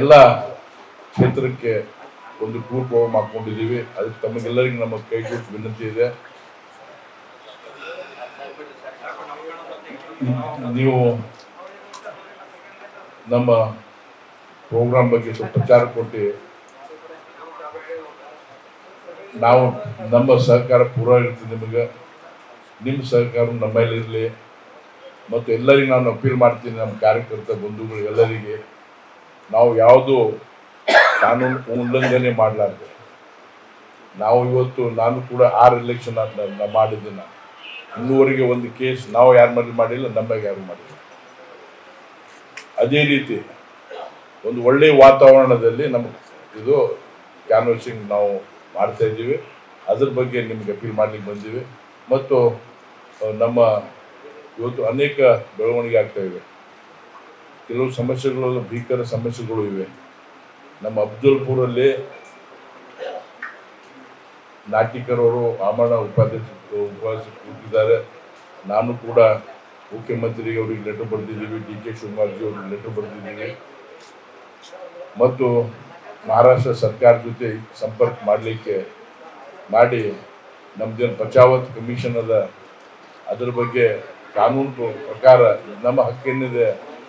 ಎಲ್ಲ ಕ್ಷೇತ್ರಕ್ಕೆ ಒಂದು ಟೂರ್ ಪ್ರೋಗ್ರಾಮ್ ಹಾಕೊಂಡಿದ್ದೀವಿ ಅದಕ್ಕೆ ತಮಗೆಲ್ಲರಿಗೂ ನಮ್ಮ ಕೈಗೊಟ್ಟು ವಿನಂತಿ ಇದೆ. ನೀವು ನಮ್ಮ ಪ್ರೋಗ್ರಾಮ್ ಬಗ್ಗೆ ಸ್ವಲ್ಪ ಪ್ರಚಾರ ಕೊಟ್ಟು ನಾವು ನಮ್ಮ ಸಹಕಾರ ಪೂರ ಇರ್ತೀವಿ ನಿಮಗೆ. ನಿಮ್ಮ ಸಹಕಾರ ಇರಲಿ. ಮತ್ತು ಎಲ್ಲರಿಗೂ ನಾನು ಅಪೀಲ್ ಮಾಡ್ತೀನಿ ನಮ್ಮ ಕಾರ್ಯಕರ್ತ ಬಂಧುಗಳು ಎಲ್ಲರಿಗೆ. ನಾವು ಯಾವುದು ಕಾನೂನು ಉಲ್ಲಂಘನೆ ಮಾಡಲಾರ್ದೆ. ನಾವು ಇವತ್ತು ನಾನು ಕೂಡ ಆರು ಎಲೆಕ್ಷನ್ ಮಾಡಿದ್ದೀನಿ. ನಾನು ಇನ್ನೂವರೆಗೆ ಒಂದು ಕೇಸ್ ನಾವು ಯಾರ ಮೇಲೆ ಮಾಡಿಲ್ಲ ನಮಗೆ ಯಾರು ಮಾಡಿಲ್ಲ. ಅದೇ ರೀತಿ ಒಂದು ಒಳ್ಳೆಯ ವಾತಾವರಣದಲ್ಲಿ ನಮ್ಮ ಇದು ಕ್ಯಾನ್ವಸಿಂಗ್ ನಾವು ಮಾಡ್ತಾ ಇದ್ದೀವಿ. ಅದ್ರ ಬಗ್ಗೆ ನಿಮ್ಗೆ ಅಪೀಲ್ ಮಾಡ್ಲಿಕ್ಕೆ ಬಂದೀವಿ. ಮತ್ತು ನಮ್ಮ ಇವತ್ತು ಅನೇಕ ಬೆಳವಣಿಗೆ ಆಗ್ತಾ ಇವೆ ಕೆಲವು ಸಮಸ್ಯೆಗಳೆಲ್ಲ ಭೀಕರ ಸಮಸ್ಯೆಗಳು ಇವೆ. ನಮ್ಮ ಅಫ್ಜಲ್ಪುರಲ್ಲಿ ನಾಟಿಕರವರು ಆಮರಣ ಉಪಾಧ್ಯಕ್ಷ ಉಪವಾಸ ಕೂತಿದ್ದಾರೆ. ನಾನು ಕೂಡ ಮುಖ್ಯಮಂತ್ರಿಗೆ ಅವರಿಗೆ ಲೆಟರ್ ಬರೆದಿದ್ದೀವಿ, ಡಿ ಕೆ ಶಿವಕುಮಾರ್ಜಿ ಅವ್ರಿಗೆ ಲೆಟರ್ ಬರೆದಿದ್ದೀವಿ. ಮತ್ತು ಮಹಾರಾಷ್ಟ್ರ ಸರ್ಕಾರ ಜೊತೆ ಸಂಪರ್ಕ ಮಾಡಲಿಕ್ಕೆ ಮಾಡಿ ನಮ್ದೇನು ಪಚಾವತ್ ಕಮಿಷನ್ ಅದ, ಅದ್ರ ಬಗ್ಗೆ ಕಾನೂನು ಪ್ರಕಾರ ನಮ್ಮ ಹಕ್ಕೇನಿದೆ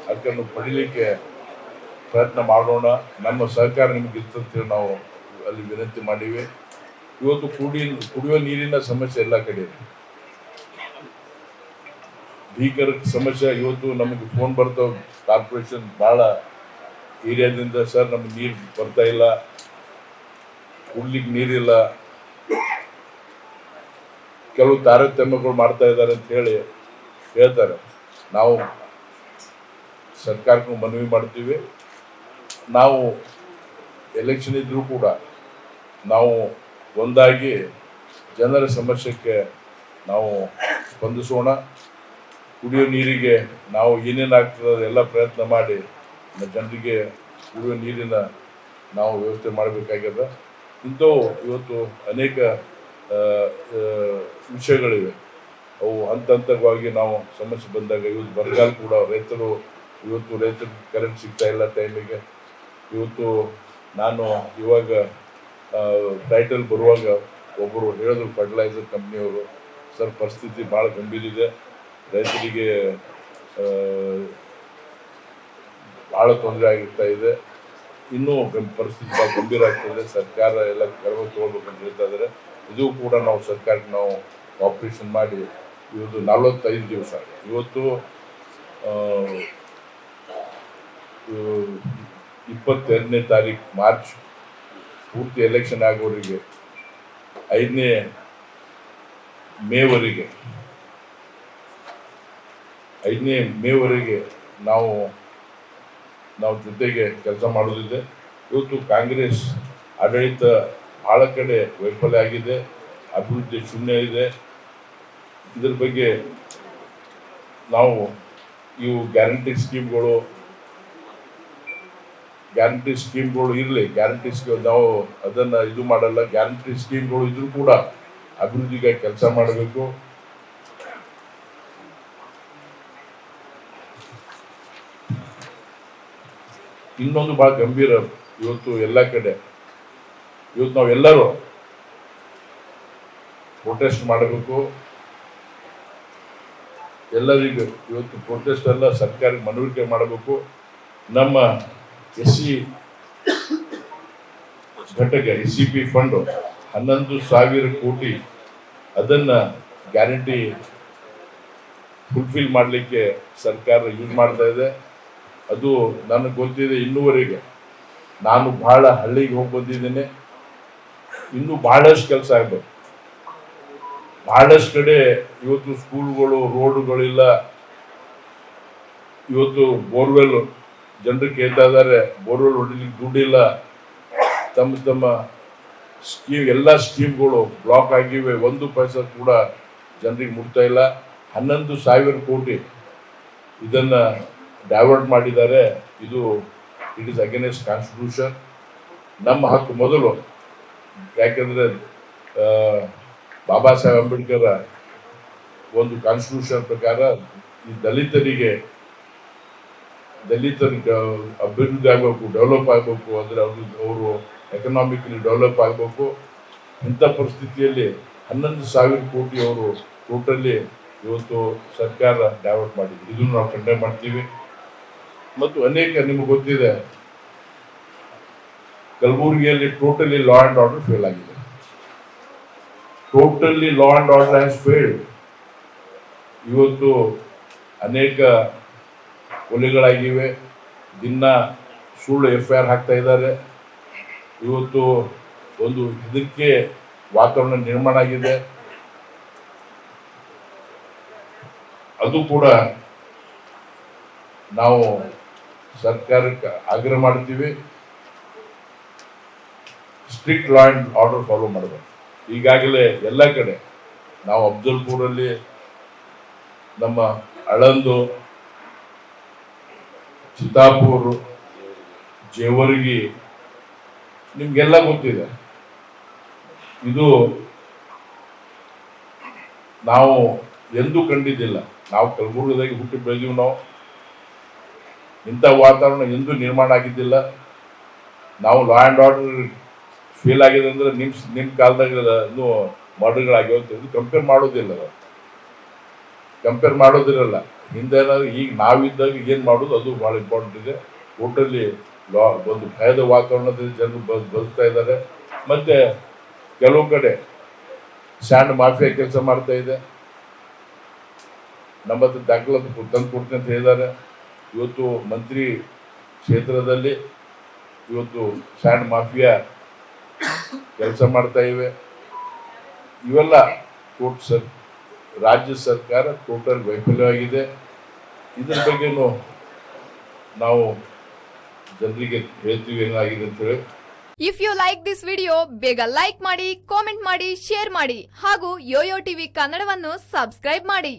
ಹಕ್ಕನ್ನು ಪಡೀಲಿಕ್ಕೆ ಪ್ರಯತ್ನ ಮಾಡೋಣ. ನಮ್ಮ ಸಹಕಾರ ನಿಮ್ಗೆ ಇರ್ತಂತೇಳಿ ನಾವು ಅಲ್ಲಿ ವಿನಂತಿ ಮಾಡೀವಿ. ಇವತ್ತು ಕುಡಿ ಕುಡಿಯುವ ನೀರಿನ ಸಮಸ್ಯೆ ಎಲ್ಲ ಕಡೆ ಇದೆ. ಭೀಕರ ಸಮಸ್ಯೆ ಇವತ್ತು ನಮಗೆ ಫೋನ್ ಬರ್ತಾವ ಕಾರ್ಪೊರೇಷನ್ ಭಾಳ ಏರಿಯಾದಿಂದ ಸರ್, ನಮ್ಗೆ ನೀರು ಬರ್ತಾ ಇಲ್ಲ. ಕುಡ್ಲಿಕ್ಕೆ ನೀರಿಲ್ಲ ಕೆಲವು ತಾರತಮ್ಯಗಳು ಮಾಡ್ತಾ ಇದ್ದಾರೆ ಅಂತ ಹೇಳಿ ಹೇಳ್ತಾರೆ. ನಾವು ಸರ್ಕಾರಕ್ಕೂ ಮನವಿ ಮಾಡ್ತೀವಿ. ನಾವು ಎಲೆಕ್ಷನ್ ಇದ್ದರೂ ಕೂಡ ನಾವು ಒಂದಾಗಿ ಜನರ ಸಮಸ್ಯೆಗೆ ನಾವು ಸ್ಪಂದಿಸೋಣ. ಕುಡಿಯೋ ನೀರಿಗೆ ನಾವು ಏನೇನು ಆಗ್ತದೆ ಎಲ್ಲ ಪ್ರಯತ್ನ ಮಾಡಿ ಜನರಿಗೆ ಕುಡಿಯೋ ನೀರಿನ ನಾವು ವ್ಯವಸ್ಥೆ ಮಾಡಬೇಕಾಗ್ಯದ. ಇಂಥವು ಇವತ್ತು ಅನೇಕ ವಿಷಯಗಳಿವೆ. ಅವು ಹಂತ ಹಂತವಾಗಿ ನಾವು ಸಮಸ್ಯೆ ಬಂದಾಗ ಇವತ್ತು ಬರಗಾಲ ಕೂಡ ರೈತರು ಇವತ್ತು ರೈತರ ಕರೆಂಟ್ ಸಿಗ್ತಾ ಇಲ್ಲ ಟೈಮಿಗೆ ಇವತ್ತು ನಾನು ಇವಾಗ ಟೈಟಲ್ ಬರುವಾಗ ಒಬ್ಬರು ಹೇಳಿದ್ರು ಫರ್ಟಿಲೈಸರ್ ಕಂಪ್ನಿಯವರು ಸರ್, ಪರಿಸ್ಥಿತಿ ಭಾಳ ಗಂಭೀರ ಇದೆ. ರೈತರಿಗೆ ಭಾಳ ತೊಂದರೆ ಆಗಿರ್ತಾ ಇದೆ. ಇನ್ನೂ ಪರಿಸ್ಥಿತಿ ಭಾಳ ಗಂಭೀರ ಆಗ್ತದೆ ಸರ್ಕಾರ ಎಲ್ಲ ಕ್ರಮ ತೊಗೊಳ್ಬೇಕಂತ ಹೇಳ್ತಾ ಇದ್ದಾರೆ ಇದು ಕೂಡ ನಾವು ಸರ್ಕಾರಕ್ಕೆ ನಾವು ಆಪ್ರೇಷನ್ ಮಾಡಿ, ಇವತ್ತು ನಲವತ್ತೈದು ದಿವಸ. ಇವತ್ತು ಇಪ್ಪತ್ತೆರಡನೇ ತಾರೀಕು ಮಾರ್ಚ್ ಪೂರ್ತಿ ಎಲೆಕ್ಷನ್ ಆಗೋರಿಗೆ, ಐದನೇ ಮೇವರೆಗೆ ಐದನೇ ಮೇವರೆಗೆ ನಾವು ನಾವು ಜೊತೆಗೆ ಕೆಲಸ ಮಾಡೋದಿದೆ ಇವತ್ತು ಕಾಂಗ್ರೆಸ್ ಆಡಳಿತ ಭಾಳ ಕಡೆ ವೈಫಲ್ಯ ಆಗಿದೆ, ಅಭಿವೃದ್ಧಿ ಶೂನ್ಯ ಇದೆ. ಇದ್ರ ಬಗ್ಗೆ ನಾವು ಇವು ಗ್ಯಾರಂಟಿ ಸ್ಕೀಮ್ಗಳು ಗ್ಯಾರಂಟಿ ಸ್ಕೀಮ್ಗಳು ಇರಲಿ. ಗ್ಯಾರಂಟಿ ಸ್ಕೀಮ್ ನಾವು ಅದನ್ನು ಇದು ಮಾಡಲ್ಲ. ಗ್ಯಾರಂಟಿ ಸ್ಕೀಮ್ಗಳು ಇದ್ರೂ ಕೂಡ ಅಭಿವೃದ್ಧಿಗಾಗಿ ಕೆಲಸ ಮಾಡಬೇಕು. ಇನ್ನೊಂದು ಭಾಳ ಗಂಭೀರ ಇವತ್ತು ಎಲ್ಲ ಕಡೆ. ಇವತ್ತು ನಾವೆಲ್ಲರೂ ಪ್ರೊಟೆಸ್ಟ್ ಮಾಡಬೇಕು. ಎಲ್ಲರಿಗೂ ಇವತ್ತು ಪ್ರೊಟೆಸ್ಟ್ ಎಲ್ಲ ಸರ್ಕಾರಕ್ಕೆ ಮನವರಿಕೆ ಮಾಡಬೇಕು. ನಮ್ಮ ಎಸ್ ಸಿ ಘಟಕ, ಎಸ್ ಸಿ ಪಿ ಫಂಡು ಹನ್ನೊಂದು ಸಾವಿರ ಕೋಟಿ ಅದನ್ನು ಗ್ಯಾರಂಟಿ ಫುಲ್ಫಿಲ್ ಮಾಡಲಿಕ್ಕೆ ಸರ್ಕಾರ ಯೂಸ್ ಮಾಡ್ತಾ ಇದೆ. ಅದು ನನಗೆ ಗೊತ್ತಿದೆ ಇನ್ನೂವರೆಗೆ. ನಾನು ಭಾಳ ಹಳ್ಳಿಗೆ ಹೋಗಿ ಬಂದಿದ್ದೇನೆ. ಇನ್ನೂ ಭಾಳಷ್ಟು ಕೆಲಸ ಆಗ್ಬೇಕು. ಭಾಳಷ್ಟು ಕಡೆ ಇವತ್ತು ಸ್ಕೂಲ್ಗಳು, ರೋಡುಗಳಿಲ್ಲ. ಇವತ್ತು ಬೋರ್ವೆಲ್ ಜನರು ಕೇಳ್ತಾ ಇದ್ದಾರೆ, ಬೋರ್ವೆಲ್ ಹೊಡಿಲಿಕ್ಕೆ ದುಡ್ಡಿಲ್ಲ ತಮ್ಮ ತಮ್ಮ ಸ್ಕೀಮ್ ಎಲ್ಲ ಸ್ಕೀಮ್ಗಳು ಬ್ಲಾಕ್ ಆಗಿವೆ. ಒಂದು ಪೈಸ ಕೂಡ ಜನರಿಗೆ ಮುಟ್ತಾ ಇಲ್ಲ. ಹನ್ನೊಂದು ಸಾವಿರ ಕೋಟಿ ಇದನ್ನು ಡೈವರ್ಟ್ ಮಾಡಿದ್ದಾರೆ. ಇದು ಇಟ್ ಇಸ್ ಅಗೇನೆಸ್ಟ್ ಕಾನ್ಸ್ಟಿಟ್ಯೂಷನ್ ನಮ್ಮ ಹಕ್ಕು ಮೊದಲು, ಯಾಕೆಂದರೆ ಬಾಬಾ ಸಾಹೇಬ್ ಅಂಬೇಡ್ಕರ್ ಒಂದು ಕಾನ್ಸ್ಟಿಟ್ಯೂಷನ್ ಪ್ರಕಾರ ಈ ದಲಿತರಿಗೆ ದಲಿತರಿಗೆ ಅಭಿವೃದ್ಧಿ ಆಗಬೇಕು ಡೆವಲಪ್ ಆಗಬೇಕು, ಅಂದರೆ ಅವರು ಅವರು ಎಕನಾಮಿಕಲಿ ಡೆವಲಪ್ ಆಗಬೇಕು. ಇಂಥ ಪರಿಸ್ಥಿತಿಯಲ್ಲಿ ಹನ್ನೊಂದು ಸಾವಿರ ಕೋಟಿ ಅವರು ಟೋಟಲಿ ಇವತ್ತು ಸರ್ಕಾರ ಡೈವರ್ಟ್ ಮಾಡಿದೆ. ಇದನ್ನು ನಾವು ಖಂಡನೆ ಮಾಡ್ತೀವಿ. ಮತ್ತು ಅನೇಕ ನಿಮಗೆ ಗೊತ್ತಿದೆ, ಕಲಬುರಗಿಯಲ್ಲಿ totally law and order fail ಆಗಿದೆ. Totally law and order has failed ಇವತ್ತು ಅನೇಕ ಕೊಲೆಗಳಾಗಿವೆ ದಿನ ಸುಳ್ಳು ಎಫ್ ಐ ಆರ್ ಹಾಕ್ತಾ ಇದ್ದಾರೆ. ಇವತ್ತು ಒಂದು ಇದಕ್ಕೆ ವಾತಾವರಣ ನಿರ್ಮಾಣ ಆಗಿದೆ. ಅದು ಕೂಡ ನಾವು ಸರ್ಕಾರಕ್ಕೆ ಆಗ್ರಹ ಮಾಡ್ತೀವಿ. Strict law and order follow ಮಾಡಬೇಕು ಈಗಾಗಲೇ ಎಲ್ಲ ಕಡೆ, ನಾವು ಅಫ್ಜಲ್ಪುರಲ್ಲಿ ನಮ್ಮ ಅಳಂದು ಚಿತ್ತಾಪುರ್, ಜೇವರ್ಗಿ, ನಿಮಗೆಲ್ಲ ಗೊತ್ತಿದೆ. ಇದು ನಾವು ಎಂದೂ ಕಂಡಿದ್ದಿಲ್ಲ. ನಾವು ಕಲಬುರ್ಗದಾಗಿ ಹುಟ್ಟಿ ಬೆಳೆದೀವಿ ನಾವು. ಇಂಥ ವಾತಾವರಣ ಎಂದೂ ನಿರ್ಮಾಣ ಆಗಿದ್ದಿಲ್ಲ. ನಾವು ಲಾ ಆ್ಯಂಡ್ ಆರ್ಡರ್ ಫೇಲ್ ಆಗಿದೆ ಅಂದ್ರೆ ನಿಮ್ಮ ನಿಮ್ಮ ಕಾಲದಾಗ ಇನ್ನೂ ಮರ್ಡರ್ಗಳಾಗ್ಯಾವ ಅಂತ ಕಂಪೇರ್ ಮಾಡೋದಿಲ್ಲ ಕಂಪೇರ್ ಮಾಡೋದಿರಲ್ಲ. ಹಿಂದೆ ಏನಾದ್ರು ಈಗ ನಾವಿದ್ದಾಗ ಏನು ಮಾಡೋದು? ಅದು ಭಾಳ ಇಂಪಾರ್ಟೆಂಟ್ ಇದೆ. ಒಟ್ಟಲ್ಲಿ ಲಾ, ಒಂದು ಭಯದ ವಾತಾವರಣದಲ್ಲಿ ಜನರು ಬದ್ ಬದುಕ್ತಾ ಇದ್ದಾರೆ. ಮತ್ತೆ ಕೆಲವು ಕಡೆ ಸ್ಯಾಂಡ್ ಮಾಫಿಯಾ ಕೆಲಸ ಮಾಡ್ತಾ ಇದೆ. ನಮ್ಮ ಹತ್ರ ದಾಖಲಾತಿ ಕೊ- ತಂದು ಕೊಡ್ತೀನಿ ಅಂತ ಹೇಳಿದ್ದಾರೆ. ಇವತ್ತು ಮಂತ್ರಿ ಕ್ಷೇತ್ರದಲ್ಲಿ ಇವತ್ತು ಸ್ಯಾಂಡ್ ಮಾಫಿಯಾ ಕೆಲಸ ಮಾಡ್ತಾ ಇವೆ. ಇವೆಲ್ಲ ಕೋರ್ಟ್ ಸರ್ ರಾಜ್ಯ ಸರ್ಕಾರ ಟೋಟಲ್ ವೈಫಲ್ಯವಾಗಿದೆ ಇದ್ರ ಬಗ್ಗೆನೂ ನಾವು ಜನರಿಗೆ ಹೇಳ್ತೀವಿ ಏನಾಗಿದೆ ಅಂತೇಳಿ if you like this video ಬೇಗ ಲೈಕ್ ಮಾಡಿ ಕಾಮೆಂಟ್ ಮಾಡಿ ಶೇರ್ ಮಾಡಿ ಹಾಗೂ ಯೋಯೋ ಟಿವಿ ಕನ್ನಡವನ್ನು ಸಬ್ಸ್ಕ್ರೈಬ್ ಮಾಡಿ.